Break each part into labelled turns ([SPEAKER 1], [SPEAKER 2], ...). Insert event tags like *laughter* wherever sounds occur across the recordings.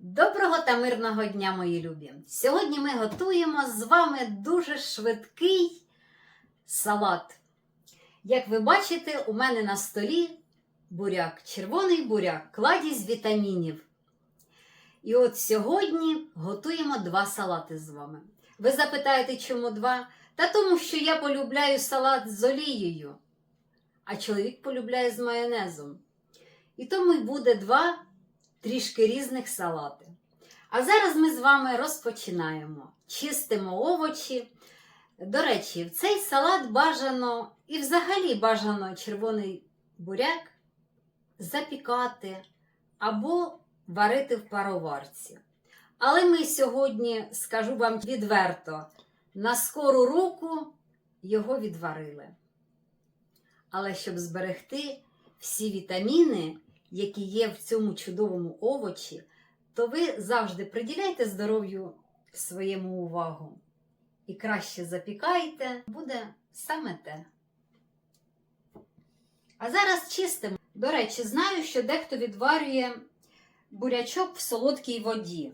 [SPEAKER 1] Доброго та мирного дня, мої любі! Сьогодні ми готуємо з вами дуже швидкий салат. Як ви бачите, у мене на столі буряк, червоний буряк, кладість вітамінів. І от сьогодні готуємо два салати з вами. Ви запитаєте, чому два? Та тому, що я полюбляю салат з олією, а чоловік полюбляє з майонезом. І тому й буде два трішки різних салати. А зараз ми з вами розпочинаємо. Чистимо овочі. До речі, в цей салат бажано і взагалі бажано червоний буряк запікати або варити в пароварці. Але ми сьогодні, скажу вам відверто, на скору руку його відварили. Але щоб зберегти всі вітаміни, які є в цьому чудовому овочі, то ви завжди приділяйте здоров'ю своєму увагу. І краще запікайте, буде саме те. А зараз чистимо. До речі, знаю, що дехто відварює бурячок в солодкій воді,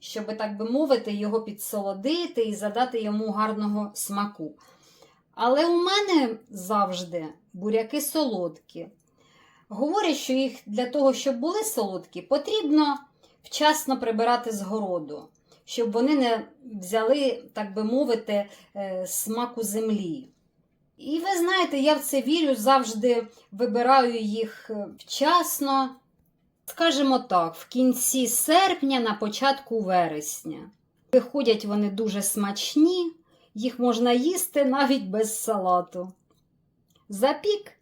[SPEAKER 1] щоб, так би мовити, його підсолодити і задати йому гарного смаку. Але у мене завжди буряки солодкі. Говорять, що їх для того, щоб були солодкі, потрібно вчасно прибирати з городу, щоб вони не взяли, так би мовити, е, смаку землі. І ви знаєте, я в це вірю, завжди вибираю їх е, вчасно, скажімо так, в кінці серпня, на початку вересня. Виходять вони дуже смачні, їх можна їсти навіть без салату. Запік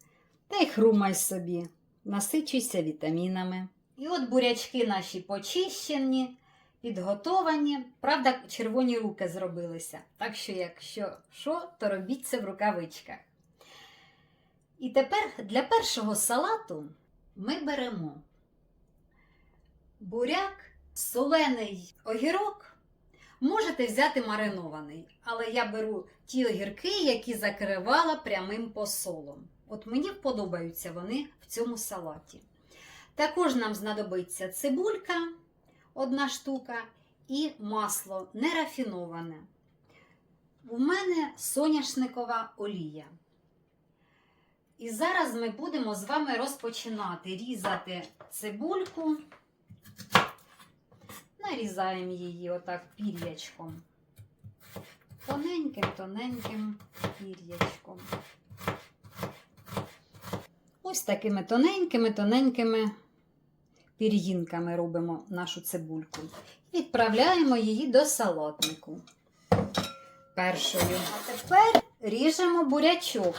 [SPEAKER 1] та й хрумай собі, насичуйся вітамінами. І от бурячки наші почищені, підготовані. Правда, червоні руки зробилися. Так що, якщо що, то робіть це в рукавичках. І тепер для першого салату ми беремо буряк, солений огірок. Можете взяти маринований, але я беру ті огірки, які закривала прямим посолом. От мені подобаються вони в цьому салаті. Також нам знадобиться цибулька, одна штука, і масло нерафіноване. У мене соняшникова олія. І зараз ми будемо з вами розпочинати різати цибульку. Нарізаємо її отак пір'ячком. Тоненьким-тоненьким пір'ячком. Ось такими тоненькими-тоненькими пір'їнками робимо нашу цибульку. Відправляємо її до салатнику. Першою. А тепер ріжемо бурячок.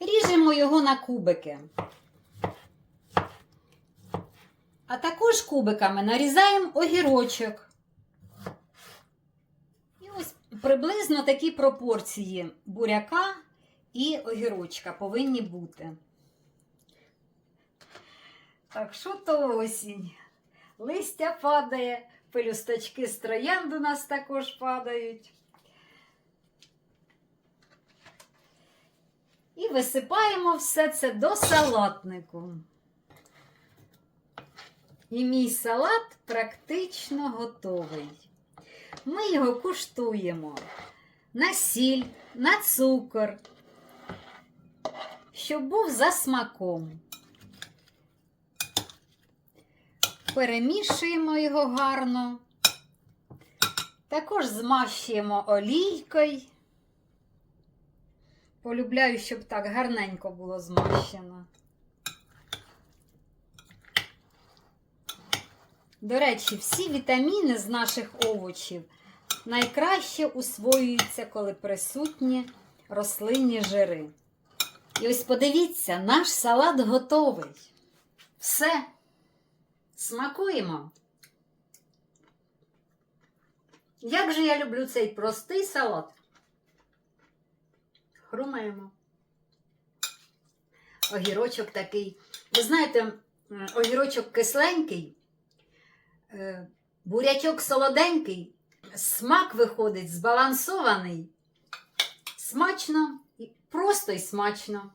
[SPEAKER 1] Ріжемо його на кубики. А також кубиками нарізаємо огірочок. І ось приблизно такі пропорції буряка і огірочка повинні бути. Так, що то осінь? Листя падає, пелюсточки з троянд у нас також падають. І висипаємо все це до салатнику. І мій салат практично готовий. Ми його куштуємо на сіль, на цукор, щоб був за смаком. Перемішуємо його гарно, також змащуємо олійкою. Полюбляю, щоб так гарненько було змащено. До речі, всі вітаміни з наших овочів найкраще усвоюються, коли присутні рослинні жири. І ось подивіться, наш салат готовий. Все. Смакуємо. Як же я люблю цей простий салат. Хрумаємо. Огірочок такий. Ви знаєте, огірочок кисленький, е, бурячок солоденький, смак виходить збалансований. Смачно, просто і смачно.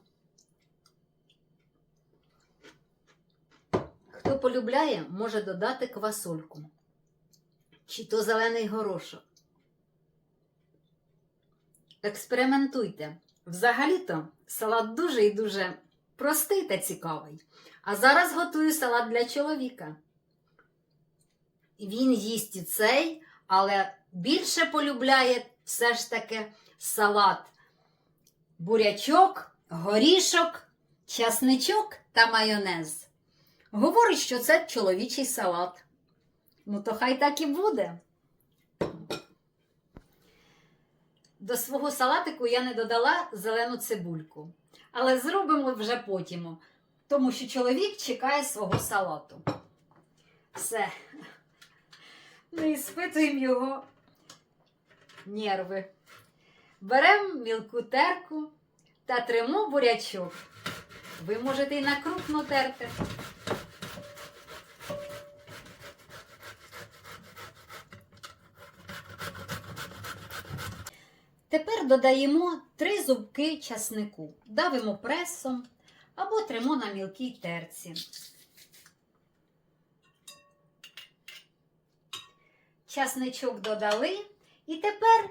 [SPEAKER 1] Хто полюбляє, може додати квасольку. Чи то зелений горошок. Експериментуйте. Взагалі-то салат дуже і дуже простий та цікавий. А зараз готую салат для чоловіка. Він їсть і цей, але більше полюбляє все ж таки салат. Бурячок, горішок, часничок та майонез. Говорить, що це чоловічий салат. Ну, то хай так і буде. До свого салатику я не додала зелену цибульку. Але зробимо вже потім, тому що чоловік чекає свого салату. Все. *laughs* Не іспитуємо його нерви. Беремо мілку терку та тримо бурячок. Ви можете і на крупну терти. Тепер додаємо 3 зубки часнику, давимо пресом або тримо на мілкій терці. Часничок додали і тепер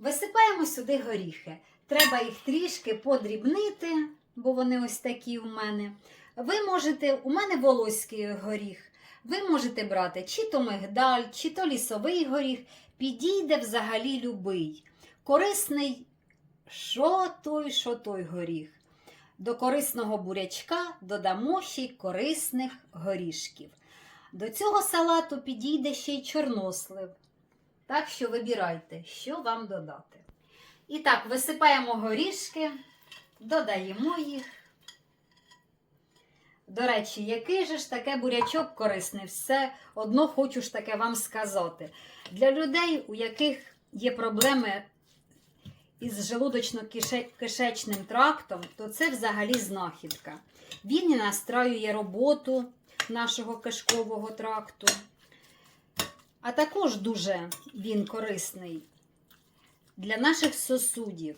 [SPEAKER 1] висипаємо сюди горіхи. Треба їх трішки подрібнити, бо вони ось такі в мене. Ви можете, у мене волоський горіх. Ви можете брати чи то мигдаль, чи то лісовий горіх. Підійде взагалі любий. Корисний що той, що той горіх. До корисного бурячка додамо ще й корисних горішків. До цього салату підійде ще й чорнослив. Так що вибирайте, що вам додати. І так, висипаємо горішки, додаємо їх. До речі, який же ж таке бурячок корисний? Все одно хочу ж таке вам сказати. Для людей, у яких є проблеми із желудочно-кишечним трактом, то це взагалі знахідка. Він і настраює роботу нашого кишкового тракту. А також дуже він корисний для наших сосудів.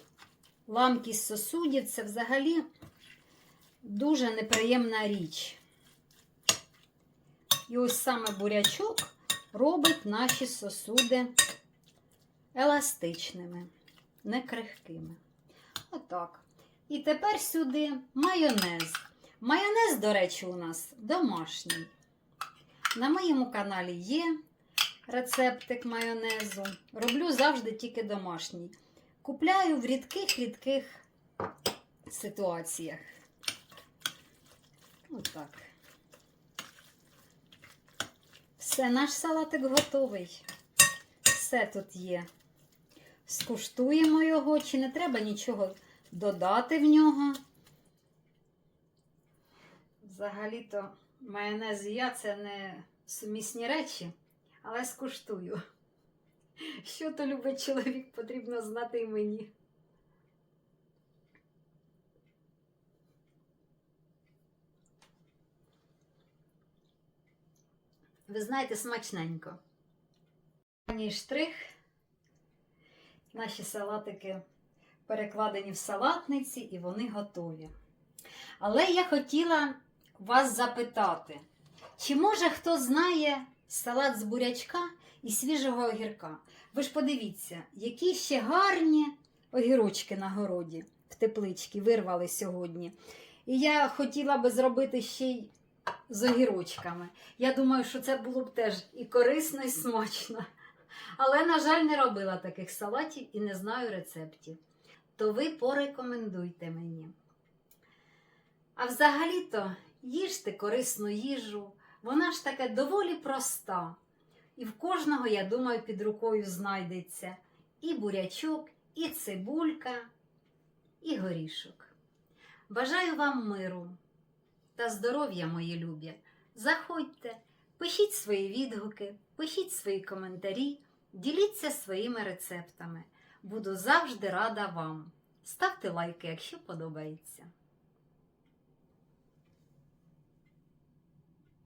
[SPEAKER 1] Ламкість сосудів це взагалі дуже неприємна річ. І ось саме бурячок робить наші сосуди еластичними, не крихкими. Отак. І тепер сюди майонез. Майонез, до речі, у нас домашній. На моєму каналі є рецептик майонезу. Роблю завжди тільки домашній. Купляю в рідких-рідких ситуаціях. Отак. Все, наш салатик готовий. Все тут є. Скуштуємо його, чи не треба нічого додати в нього. Взагалі-то майонез і я це не сумісні речі, але скуштую. Що то любить чоловік, потрібно знати і мені. Ви знаєте, смачненько. Останній штрих. Наші салатики перекладені в салатниці і вони готові. Але я хотіла вас запитати, чи може хто знає салат з бурячка і свіжого огірка? Ви ж подивіться, які ще гарні огірочки на городі в тепличці вирвали сьогодні. І я хотіла би зробити ще й з огірочками. Я думаю, що це було б теж і корисно, і смачно. Але, на жаль, не робила таких салатів і не знаю рецептів. То ви порекомендуйте мені. А взагалі-то їжте корисну їжу, вона ж таке доволі проста. І в кожного, я думаю, під рукою знайдеться і бурячок, і цибулька, і горішок. Бажаю вам миру та здоров'я, мої любі. Заходьте, пишіть свої відгуки, пишіть свої коментарі, діліться своїми рецептами. Буду завжди рада вам. Ставте лайки, якщо подобається.